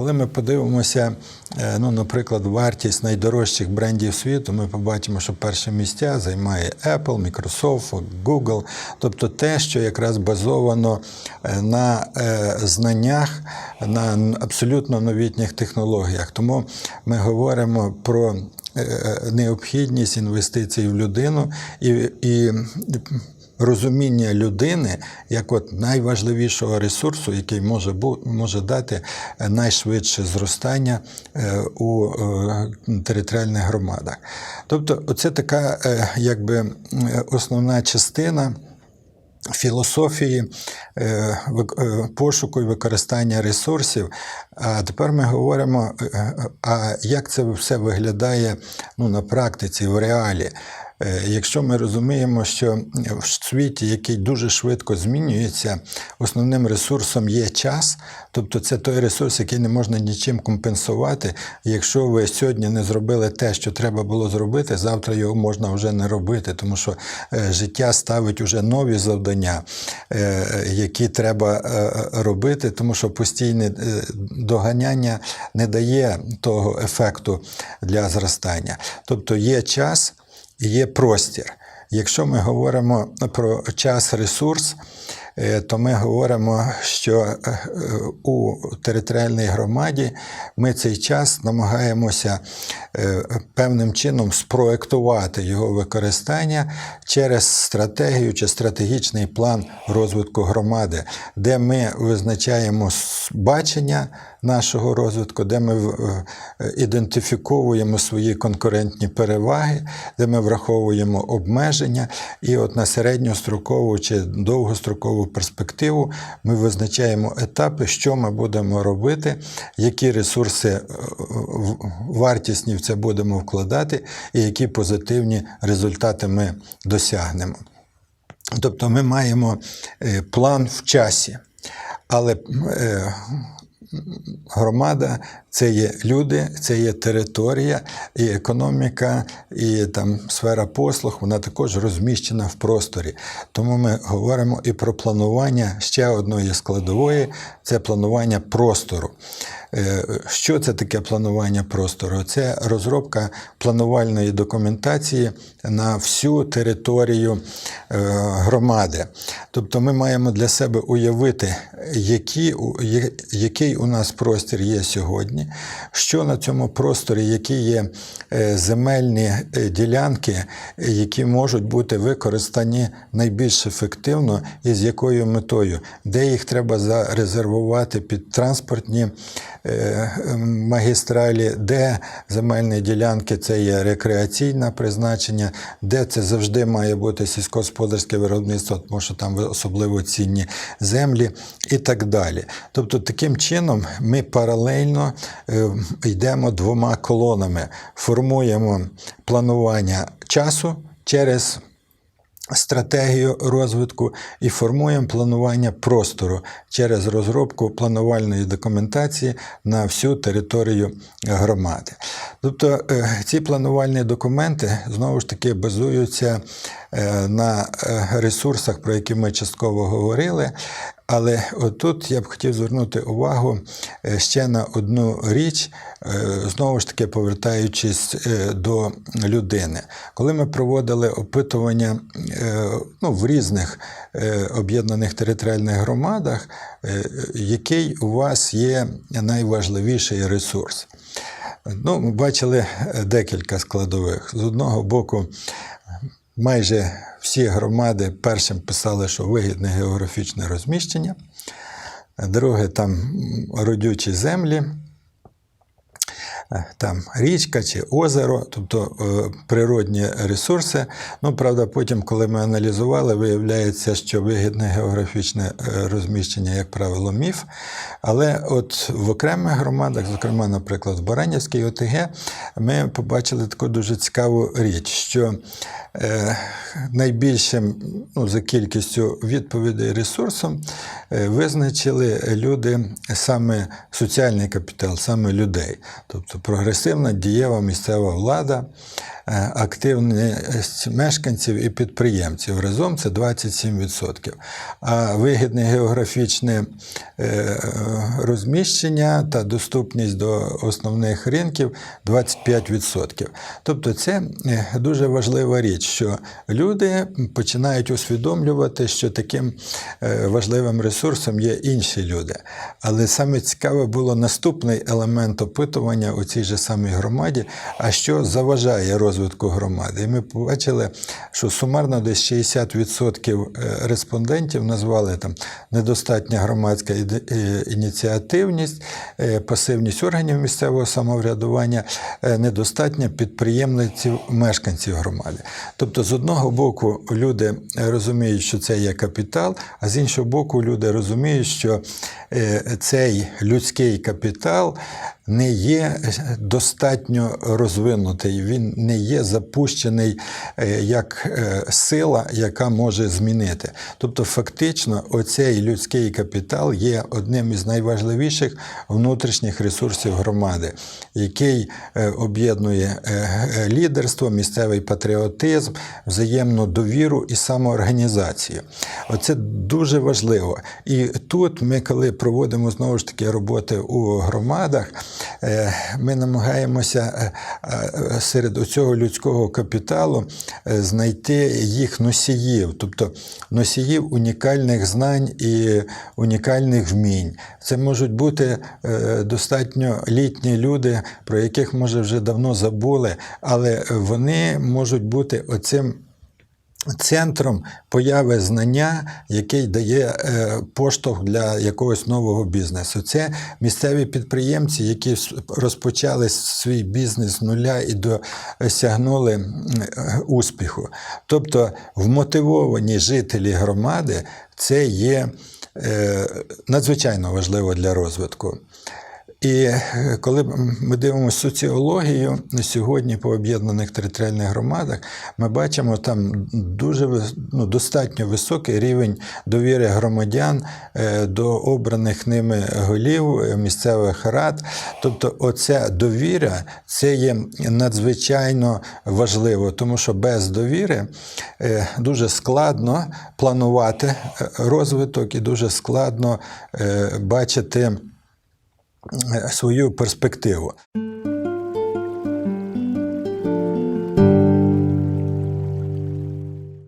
Коли ми подивимося, е, ну, наприклад, вартість найдорожчих брендів світу, ми побачимо, що перші місця займає Apple, Microsoft, Google, тобто те, що якраз базовано е, на е, знаннях, на абсолютно новітніх технологіях. Тому ми говоримо про необхідність інвестицій в людину і, і розуміння людини як от найважливішого ресурсу, який може, може дати е, найшвидше зростання е, у е, територіальних громадах. Тобто, це така е, якби основна частина філософії е, е, пошуку і використання ресурсів. А тепер ми говоримо, е, а як це все виглядає ну, на практиці, в реалі. Е, Якщо ми розуміємо, що в світі, який дуже швидко змінюється, основним ресурсом є час, тобто це той ресурс, який не можна нічим компенсувати. Якщо ви сьогодні не зробили те, що треба було зробити, завтра його можна вже не робити, тому що е, життя ставить уже нові завдання, е, які треба е, робити, тому що постійне е, доганяння не дає того ефекту для зростання. Тобто є час є простір. Якщо ми говоримо про час ресурс, е, то ми говоримо, що е, е, у територіальній громаді ми цей час намагаємося певним чином спроектувати його використання через стратегію чи стратегічний план розвитку громади, де ми визначаємо бачення нашого розвитку, де ми ідентифіковуємо свої конкурентні переваги, де ми враховуємо обмеження, і от на середньострокову чи довгострокову перспективу ми визначаємо етапи, що ми будемо робити, які ресурси е, вартісні в це будемо вкладати, і які позитивні результати ми досягнемо. Тобто ми маємо е, план в часі, але е, громада це є люди, це є територія, і економіка, і там сфера послуг, вона також розміщена в просторі. Тому ми говоримо і про планування ще одної складової це планування простору. Е, Що це таке планування простору? Це розробка планувальної документації на всю територію е, громади. Тобто ми маємо для себе уявити, який у нас простір є сьогодні, що на цьому просторі, які є е, земельні е, ділянки, які можуть бути використані найбільш ефективно і з якою метою, де їх треба зарезервувати під транспортні е, магістралі, де земельні ділянки? Це є рекреаційне призначення, де це завжди має бути сільськогосподарське виробництво, тому що там особливо цінні землі? І так далі. Тобто, таким чином ми паралельно йдемо двома колонами, формуємо планування часу через стратегію розвитку і формуємо планування простору через розробку планувальної документації на всю територію громади. Тобто е, ці планувальні документи знову ж таки базуються е, на е, ресурсах, про які ми частково говорили. Але отут я б хотів звернути увагу ще на одну річ, знову ж таки повертаючись до людини. Коли ми проводили опитування ну, в різних об'єднаних територіальних громадах, який у вас є найважливіший ресурс? Ну, ми бачили е, декілька складових. З одного боку, майже всі громади першим писали, що вигідне географічне розміщення. Друге, там родючі землі, там річка чи озеро, тобто е, природні ресурси. Ну, правда, потім, коли ми аналізували, виявляється, що вигідне географічне е, розміщення, як правило, міф. Але от в окремих громадах, зокрема, наприклад, в Баранівській ОТГ, ми побачили таку дуже цікаву річ, що е, найбільшим ну, за кількістю відповідей ресурсом е, визначили люди саме соціальний капітал, саме людей. Тобто прогресивна дієва місцева влада, е, активність мешканців і підприємців. Разом це 27%. А вигідне географічне е, розміщення та доступність до основних ринків 25%. Тобто це е, дуже важлива річ, що люди починають усвідомлювати, що таким важливим ресурсом є інші люди. Але саме цікаве було наступний елемент опитування у цій же самій громаді, а що заважає розвитку громади. І ми побачили, що сумарно десь 60% е, респондентів назвали там недостатня громадська е, ініціативність, е, пасивність органів місцевого самоврядування, недостатня підприємниців мешканців громади. Тобто, з одного боку, люди розуміють, що це є капітал, а з іншого боку, люди розуміють, що цей людський капітал не є достатньо розвинутий, він не є запущений е, як е, сила, яка може змінити. Тобто, фактично, оцей людський капітал є одним із найважливіших внутрішніх ресурсів громади, який е, об'єднує е, е, лідерство, місцевий патріотизм, взаємну довіру і самоорганізацію. Оце дуже важливо. І тут ми, коли проводимо знову ж таки роботи у громадах, е, ми намагаємося е, е, серед цього людського капіталу е, знайти їх носіїв, тобто носіїв унікальних знань і унікальних вмінь. Це можуть бути е, достатньо літні люди, про яких може вже давно забули, але вони можуть бути оцим центром появи знання, який дає е, поштовх для якогось нового бізнесу. Це місцеві підприємці, які розпочали свій бізнес з нуля і досягнули е, успіху. Тобто вмотивовані жителі громади це є е, надзвичайно важливо для розвитку. І е, коли ми дивимося соціологію сьогодні по об'єднаних територіальних громадах, ми бачимо там дуже ну, достатньо високий рівень довіри громадян е, до обраних ними голів е, місцевих рад. Тобто, оця довіра це є надзвичайно важливо, тому що без довіри дуже складно планувати розвиток і дуже складно бачити свою перспективу.